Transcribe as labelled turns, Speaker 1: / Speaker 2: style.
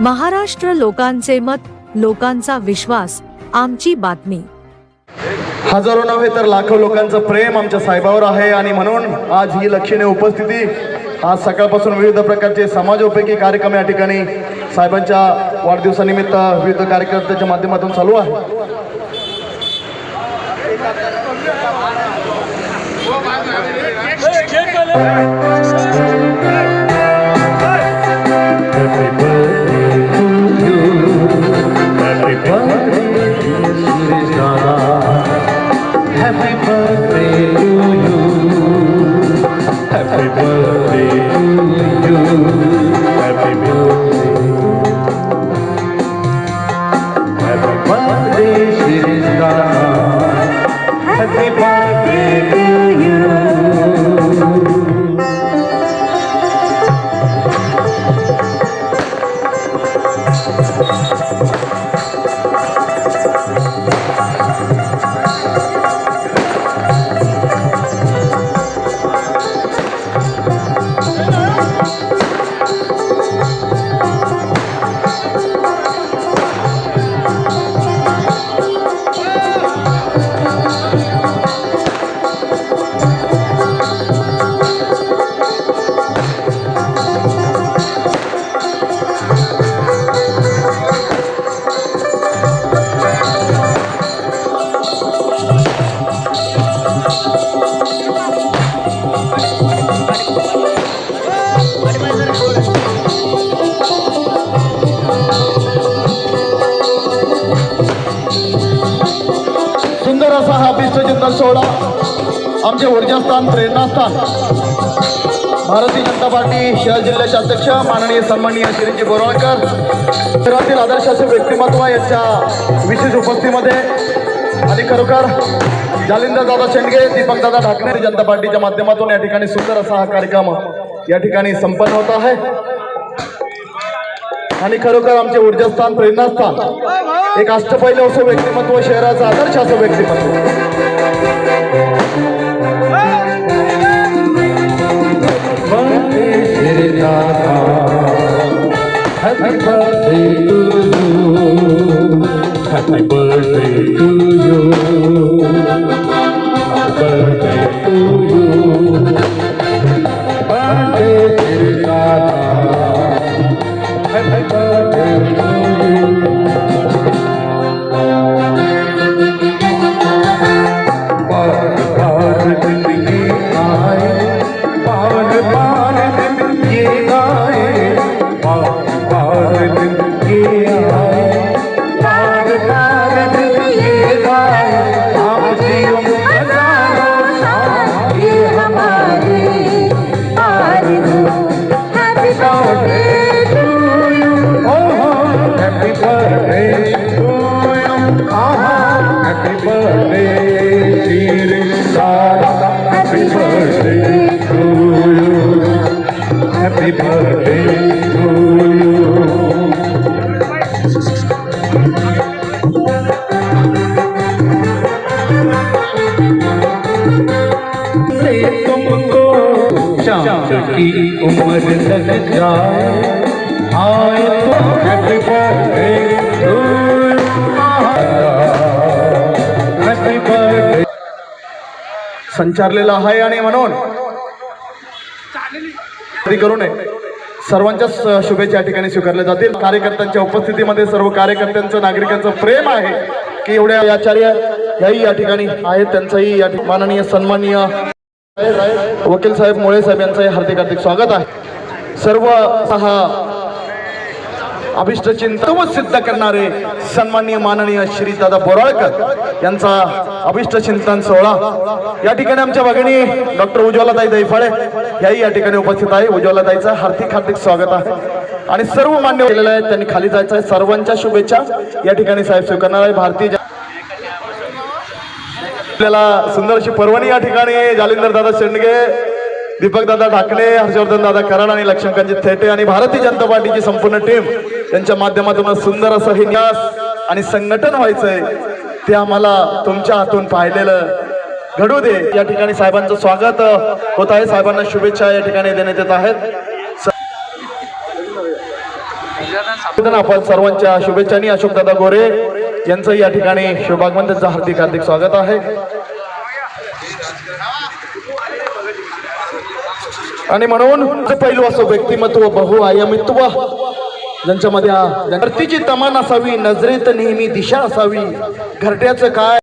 Speaker 1: महाराष्ट्र लोकांचे मत लोकांचा विश्वास आमची बातमी.
Speaker 2: हजारो नव्हे तर लाखो लोकांचं प्रेम आमच्या साहेबावर आहे आणि म्हणून आज ही लक्षणीय उपस्थिती आज सकाळपासून विविध प्रकारचे समाजोपयोगी कार्यक्रम या ठिकाणी साहेबांच्या वाढदिवसानिमित्त विविध कार्यकर्त्याच्या माध्यमातून चालू आहे.
Speaker 3: Happy
Speaker 2: आमचे ऊर्जास्थान प्रेरणास्थान. भारतीय जनता पार्टी शहर जिल्ह्याचे अध्यक्ष माननीय सन्माननीय श्रीजी बोराळकर शहरातील आदर्श व्यक्तिमत्व यांच्या विशेष उपस्थितीमध्ये आणि खरोखर जालिंदर दादा शेंडगे दीपकदादा ढाकणे जनता पार्टीच्या माध्यमातून या ठिकाणी सुंदर असा हा कार्यक्रम या ठिकाणी संपन्न होत आहे. आणि खरोखर आमचे ऊर्जास्थान प्रेरणास्थान एक अष्टपैल असं व्यक्तिमत्व शहराचं आदर्श असं व्यक्तिमत्व.
Speaker 3: Birthday to you. की उम्र लग जाए आए तो happy birthday to happy birthday
Speaker 2: संचारलेला आहे आणि म्हणून. तरी करू नये. सर्वांच्या शुभेच्या शुभेच्छा या ठिकाणी स्वीकारल्या जातील. कार्यकर्त्यांच्या उपस्थितीमध्ये सर्व कार्यकर्त्यांचं नागरिकांचं प्रेम आहे की एवढ्या आचार्य याही या ठिकाणी आहेत. त्यांचंही या ठिकाणी माननीय सन्माननीय वकील साहेब मुळे साहेब यांचंही हार्दिक हार्दिक स्वागत आहे. सर्व सहा अभिष्ट चिंतन सिद्ध करणारे सन्माननीय माननीय श्री दादा बोराळकर यांचा अभिष्ट चिंतन सोहळा या ठिकाणी आमच्या भगिनी डॉक्टर उज्ज्वलाताई दैफाळे याही या ठिकाणी उपस्थित आहे. उज्ज्वलाताईचं हार्दिक हार्दिक स्वागत आहे. आणि सर्व मान्य केलेलं आहे त्यांनी खाली जायचं आहे. सर्वांच्या शुभेच्छा या ठिकाणी साहेब स्वीकारणार आहे. भारतीय आपल्याला सुंदर अशी पर्वणी या ठिकाणी जालिंदर दादा शेंडगे दीपक दादा ढाकणे हर्षवर्धन दादा कराड आणि लक्ष्मीकांतजी थेटे आणि भारतीय जनता पार्टीची संपूर्ण टीम यांच्या माध्यमातून सुंदर असं हे न्यास आणि संघटन व्हायचंय ते आम्हाला तुमच्या हातून पाहिलेलं घडू दे. या ठिकाणी साहेबांचं स्वागत होत आहे. साहेबांना शुभेच्छा या ठिकाणी देण्यात येत आहेत. स- आपण सर्वांच्या शुभेच्छांनी अशोकदादा गोरे यांचं या ठिकाणी शुभागमन त्यांचं हार्दिक हार्दिक स्वागत आहे. आणि म्हणून जे पैलू असो व्यक्तिमत्व बहुआयमित्व ज्यांच्यामध्ये हा- धरतीची तमान असावी नजरेत नेहमी दिशा असावी घरट्याचं काय